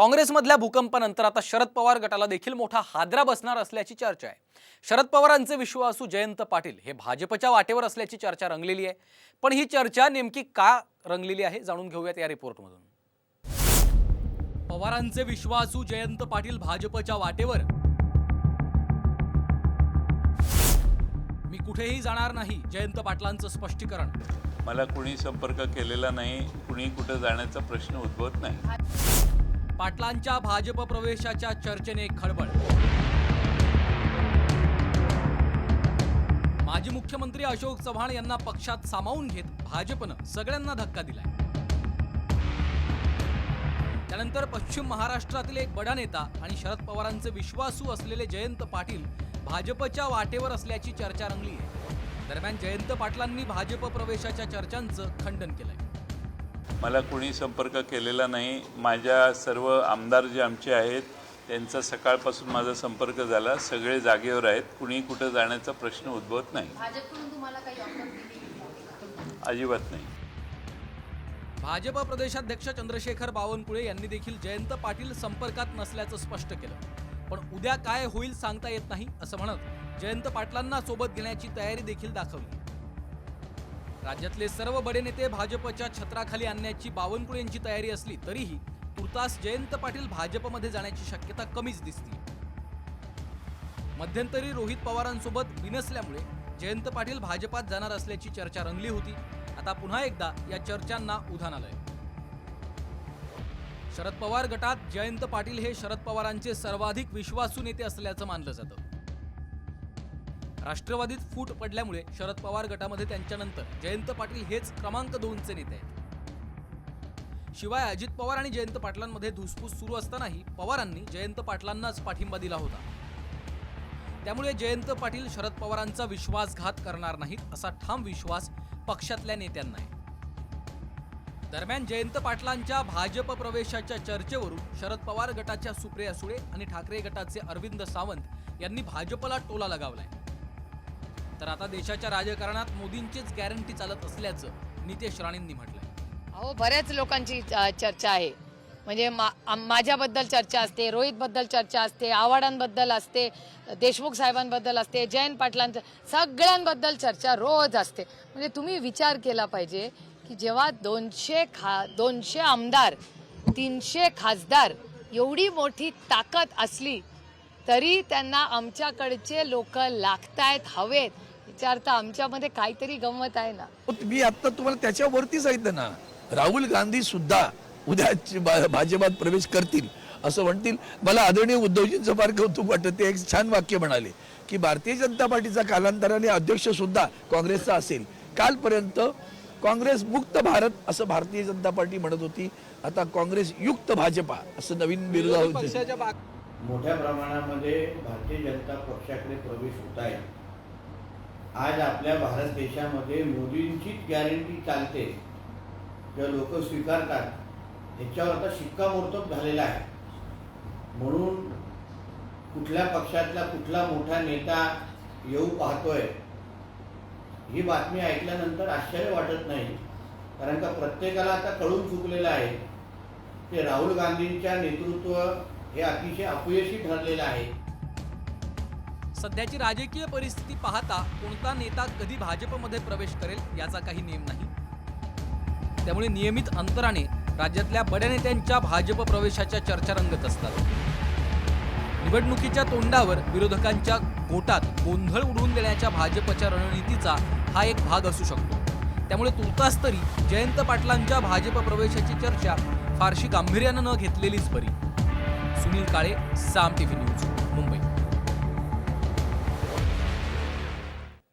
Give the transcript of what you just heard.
काँग्रेसमधल्या भूकंपानंतर आता शरद पवार गटाला देखील मोठा हादरा बसणार असल्याची चर्चा आहे. शरद पवारांचे विश्वासू जयंत पाटील हे भाजपच्या वाटेवर असल्याची चर्चा रंगलेली आहे. पण ही चर्चा नेमकी का रंगलेली आहे जाणून घेऊयात या रिपोर्टमधून. पवारांचे विश्वासू जयंत पाटील भाजपच्या वाटेवर. मी कुठेही जाणार नाही जयंत पाटलांचं स्पष्टीकरण. मला कुणी संपर्क केलेला नाही कुणी कुठं जाण्याचा प्रश्न उद्भवत नाही. पाटलांच्या भाजप प्रवेशाच्या चर्चेने खळबळ. माजी मुख्यमंत्री अशोक चव्हाण यांना पक्षात सामावून घेत भाजपनं सगळ्यांना धक्का दिलाय. त्यानंतर पश्चिम महाराष्ट्रातील एक बडा नेता आणि शरद पवारांचे विश्वासू असलेले जयंत पाटील भाजपच्या वाटेवर असल्याची चर्चा रंगली आहे दरम्यान जयंत पाटलांनी भाजप प्रवेशाच्या चर्चांचं खंडन केलंय. मला कुणी संपर्क केलेला नाही. माझ्या सर्व आमदार जे आमचे आहेत त्यांचा सकाळपासून माझा संपर्क झाला. सगळे जागेवर आहेत. कुणी कुठं जाण्याचा प्रश्न उद्भवत नाही. भाजपकडून तुम्हाला काही ऑफर दिली अजिबात नाही. भाजप प्रदेशाध्यक्ष चंद्रशेखर बावनकुळे यांनी देखील जयंत पाटील संपर्कात नसल्याचं स्पष्ट केलं. पण उद्या काय होईल सांगता येत नाही असं म्हणत जयंत पाटलांना सोबत घेण्याची तयारी देखील दाखवली. राज्यातले सर्व बडे नेते भाजपच्या छत्राखाली आणण्याची बावनकुळेंची तयारी असली तरीही तुर्तास जयंत पाटील भाजपमध्ये जाण्याची शक्यता कमीच दिसते मध्यंतरी रोहित पवारांसोबत बिनसल्यामुळे जयंत पाटील भाजपात जाणार असल्याची चर्चा रंगली होती. आता पुन्हा एकदा या चर्चांना उधाण आलंय. शरद पवार गटात जयंत पाटील हे शरद पवारांचे सर्वाधिक विश्वासू नेते असल्याचं मानलं जातं. राष्ट्रवादीत फूट पडल्यामुळे शरद पवार गटामध्ये त्यांच्यानंतर जयंत पाटील हेच क्रमांक दोनचे नेते आहेत. शिवाय अजित पवार आणि जयंत पाटलांमध्ये धुसफूस सुरू असतानाही पवारांनी जयंत पाटलांनाच पाठिंबा दिला होता. त्यामुळे जयंत पाटील शरद पवारांचा विश्वासघात करणार नाहीत असा ठाम विश्वास पक्षातल्या नेत्यांना आहे. दरम्यान जयंत पाटलांच्या भाजप प्रवेशाच्या चर्चेवरून शरद पवार गटाच्या सुप्रिया सुळे आणि ठाकरे गटाचे अरविंद सावंत यांनी भाजपला टोला लगावलाय. तर आता देशाच्या राजकारणात मोदींचीच गॅरंटी चालत असल्याचं नितेश राणेंनी म्हटलंय. अहो बऱ्याच लोकांची चर्चा आहे. म्हणजे मा माझ्याबद्दल चर्चा असते रोहितबद्दल चर्चा असते आव्हाडांबद्दल असते देशमुख साहेबांबद्दल असते जयंत पाटलांचं सगळ्यांबद्दल चर्चा रोज असते. म्हणजे तुम्ही विचार केला पाहिजे की जेव्हा दोनशे खा दोनशे आमदार तीनशे खासदार एवढी मोठी ताकद असली तरी त्यांना आमच्याकडचे लोक लागतायत हवेत. विचारता आमच्यामध्ये काहीतरी गंमत आहे ना. मी आता तुम्हाला त्याच्यावरती सांगितलं ना. राहुल गांधी सुद्धा उद्या भाजपात प्रवेश करतील असं म्हणतील. मला आदरणीय उद्धवजींचं फार कौतुक वाटतं. ते एक छान वाक्य म्हणाले की भारतीय जनता पार्टीचा कालांतराने अध्यक्ष सुद्धा काँग्रेसचा असेल. कालपर्यंत काँग्रेस मुक्त भारत असं भारतीय जनता पार्टी म्हणत होती. आता काँग्रेस युक्त भाजपा असं नवीन बिरुदा होते. मोठ्या प्रमाणामध्ये भारतीय जनता पक्षाकडे प्रवेश होत आहे. आज आपल्या भारत देशामध्ये मोदींचीच गॅरंटी चालते. किंवा लोक स्वीकारतात याच्यावर आता शिक्कामोर्तब झालेला आहे. म्हणून कुठल्या पक्षातला कुठला मोठा नेता येऊ पाहतोय ही बातमी ऐकल्यानंतर आश्चर्य वाटत नाही. कारण का प्रत्येकाला आता कळून चुकलेलं आहे की राहुल गांधींच्या नेतृत्व हे अतिशय अपयशी ठरलेलं आहे. सध्याची राजकीय परिस्थिती पाहता कोणता नेता कधी भाजपमध्ये प्रवेश करेल याचा काही नियम नाही. त्यामुळे नियमित अंतराने राज्यातल्या बड्या नेत्यांच्या भाजप प्रवेशाच्या चर्चा रंगत असतात. निवडणुकीच्या तोंडावर विरोधकांच्या गोटात गोंधळ उडवून देण्याच्या भाजपच्या रणनीतीचा हा एक भाग असू शकतो. त्यामुळे तुर्तास तरी जयंत पाटलांच्या भाजप प्रवेशाची चर्चा फारशी गांभीर्यानं न घेतलेलीच बरी. Sunil Kale Saam TV news Mumbai.